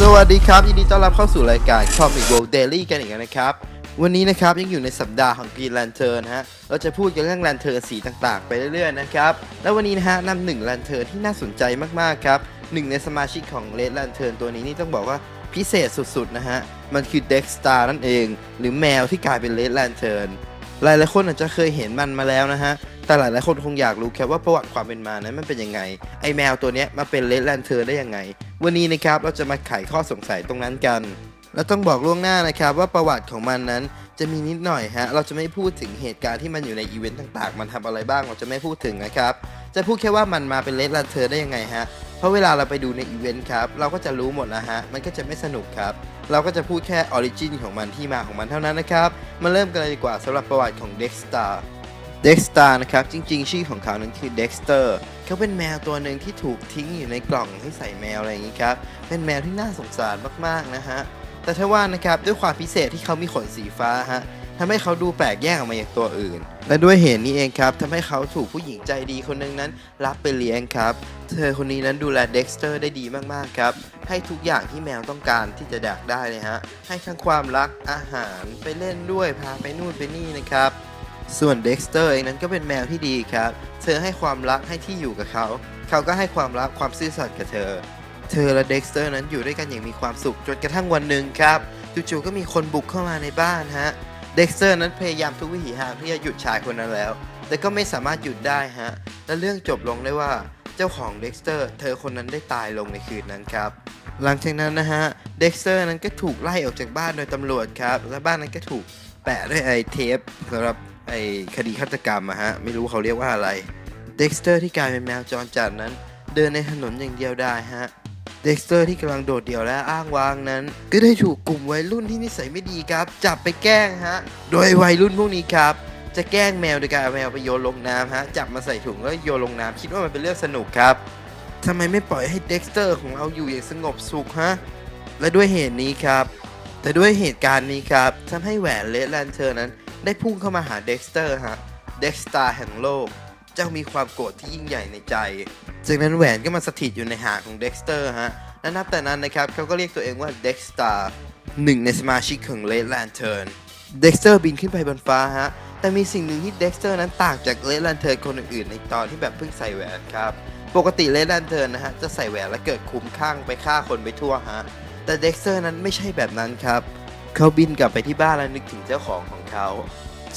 สวัสดีครับ ยินดีต้อนรับเข้าสู่รายการ Comic World Daily กันอีกแล้วนะครับ วันนี้นะครับยังอยู่ในสัปดาห์ของ Green Lantern ฮะเราจะพูดกันเรื่อง Lantern สีต่างๆ ไปเรื่อยๆนะครับแล้ววันนี้นะฮะนำหนึ่ง Lantern ที่น่าสนใจมากๆครับหนึ่งในสมาชิกของ Red Lantern ตัวนี้นี่ต้องบอกว่าพิเศษสุดๆนะฮะมันคือ Dexter นั่นเอง หรือแมวที่กลายเป็น Red Lantern หลายๆคนอาจจะเคยเห็นมันมาแล้วนะฮะ แต่หลายๆคนคงอยากรู้แค่ว่าประวัติความเป็นมานั้นมันเป็นยังไง ไอแมวตัวนี้มาเป็นเลดแลนเทอร์ได้ยังไง วันนี้นะครับเราจะมาไขข้อสงสัยตรงนั้นกัน แล้วต้องบอกล่วงหน้านะครับว่าประวัติของมันนั้นจะมีนิดหน่อยฮะ เราจะไม่พูดถึงเหตุการณ์ที่มันอยู่ในอีเวนต์ต่างๆ มันทำอะไรบ้างเราจะไม่พูดถึงนะครับ จะพูดแค่ว่ามันมาเป็นเลดแลนเทอร์ได้ยังไงฮะ เพราะเวลาเราไปดูในอีเวนต์ครับเราก็จะรู้หมดแล้วฮะ มันก็จะไม่สนุกครับ เราก็จะพูดแค่ออริจินของมันที่มาของมันเท่านั้นนะครับ มาเริ่มกันเลยดีกว่าสำหรับประวัติของเด็กสตาร์ เด็กสตาร์นะครับ จริง ๆ ชื่อของเขานั้นคือเด็กสเตอร์เขาเป็นแมวตัวหนึ่งที่ถูกทิ้งอยู่ในกล่องให้ใส่แมวอะไรอย่างนี้ครับ เป็นแมวที่น่าสงสารมากๆนะฮะ แต่ถ้าว่านะครับด้วยความพิเศษที่เขามีขนสีฟ้าฮะทำให้เขาดูแปลกแยกออกมาจากตัวอื่น และด้วยเหตุนี้เองครับทำให้เขาถูกผู้หญิงใจดีคนหนึ่งนั้น รับไปเลี้ยงครับ เธอคนนี้นั้นดูแลเด็กสเตอร์ได้ดีมากๆครับ ให้ทุกอย่างที่แมวต้องการที่จะดักได้เลยฮะ ให้ทั้งความรักอาหารไปเล่นด้วยพาไปนู่นไปนี่นะครับ ส่วนเด็กสเตอร์เองนั้นก็เป็นแมวที่ดีครับ เธอให้ความรักให้ที่อยู่กับเขา เขาก็ให้ความรักความซื่อสัตย์กับเธอ เธอและเด็กสเตอร์นั้นอยู่ด้วยกันอย่างมีความสุขจนกระทั่งวันหนึ่งครับจู่ๆก็มีคนบุกเข้ามาในบ้านฮะ เด็กสเตอร์นั้นพยายามทุกวิถีทางที่จะหยุดชายคนนั้นแล้ว แต่ก็ไม่สามารถหยุดได้ฮะ และเรื่องจบลงได้ว่าเจ้าของเด็กสเตอร์เธอคนนั้นได้ตายลงในคืนนั้นครับหลังจากนั้นนะฮะ เด็กสเตอร์นั้นก็ถูกไล่ออกจากบ้านโดยตำรวจครับ และบ้านนั้นก็ถูกแปะด้วยไอเทปสำหรับ ไอ้คดีฆาตกรรมอะฮะ ไม่รู้เขาเรียกว่าอะไร เด็กสเตอร์ที่กลายเป็นแมวจรจัดนั้น เดินในถนนอย่างเดียวได้ฮะ เด็กสเตอร์ที่กำลังโดดเดี่ยวและอ้างว้างนั้น ก็ได้ถูกกลุ่มวัยรุ่นที่นิสัยไม่ดีครับ จับไปแกล้งฮะ โดยวัยรุ่นพวกนี้ครับ จะแกล้งแมวโดยการเอาแมวไปโยนลงน้ำฮะ จับมาใส่ถุงแล้วโยนลงน้ำคิดว่ามันเป็นเรื่องสนุกครับทำไมไม่ปล่อยให้เด็กสเตอร์ของเราอยู่อย่างสงบสุขฮะ และด้วยเหตุนี้ครับ แต่ด้วยเหตุการณ์นี้ครับทำให้แหวนเลดแลนเทอร์นั้น ได้พุ่งเข้ามาหาเด็กสเตอร์ฮะ เด็กสตาร์แห่งโลก เจ้ามีความโกรธที่ยิ่งใหญ่ในใจ จากนั้นแหวนก็มาสถิตอยู่ในหางของเด็กสเตอร์ฮะ และนับแต่นั้นนะครับเขาก็เรียกตัวเองว่าเด็กสตาร์หนึ่งในสมาชิกของเลดแลนเทิร์น เด็กสเตอร์บินขึ้นไปบนฟ้าฮะ แต่มีสิ่งหนึ่งที่เด็กสเตอร์นั้นต่างจากเลดแลนเทิร์นคนอื่นๆ ในตอนที่แบบเพิ่งใส่แหวนครับ ปกติเลดแลนเทิร์นนะฮะจะใส่แหวนแล้วเกิดคุ้มข้างไปฆ่าคนไปทั่วฮะ แต่เด็กสเตอร์นั้นไม่ใช่แบบนั้นครับเเขาบินกลับไปที่บ้านแล้วนึกถึงเจ้าของของเขา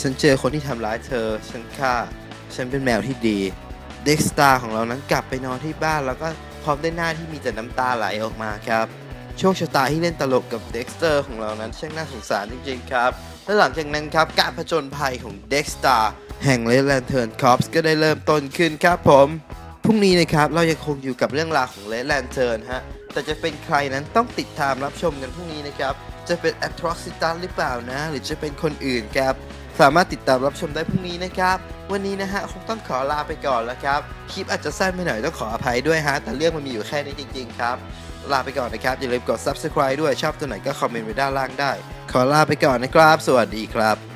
ฉันเจอคนที่ทำร้ายเธอ ฉันฆ่า ฉันเป็นแมวที่ดี เด็กสตาร์ของเรานั้นกลับไปนอนที่บ้านแล้วก็พร้อมด้วยหน้าที่มีแต่น้ำตาไหลออกมาครับ โชคชะตาที่เล่นตลกกับเด็กสเตอร์ของเรานั้นช่างน่าสงสารจริงๆครับ และหลังจากนั้นครับการผจญภัยของเด็กสตาร์แห่งเลดแลนเทิร์นคอปส์ก็ได้เริ่มต้นขึ้นครับผมพรุ่งนี้นะครับเรายังคงอยู่กับเรื่องราวของเลดแลนเทิร์นฮะแต่จะเป็นใครนั้นต้องติดตามรับชมกันพรุ่งนี้นะครับ จะเป็น a t r o c i t a s หรือเปล่านะ หรือจะเป็นคนอื่นครับ สามารถติดตามรับชมได้พรุ่งนี้นะครับ วันนี้นะฮะคงต้องขอลาไปก่อนแล้วครับ คลิปอาจจะสั้นไปหน่อยต้องขออภัยด้วยฮะ แต่เรื่องมันมีอยู่แค่นี้จริงๆครับ ลาไปก่อนนะครับ อย่าลืมกด subscribe ด้วย ชอบตัวไหนก็คอมเมนต์ไว้ด้านล่างได้ ขอลาไปก่อนนะครับ สวัสดีครับ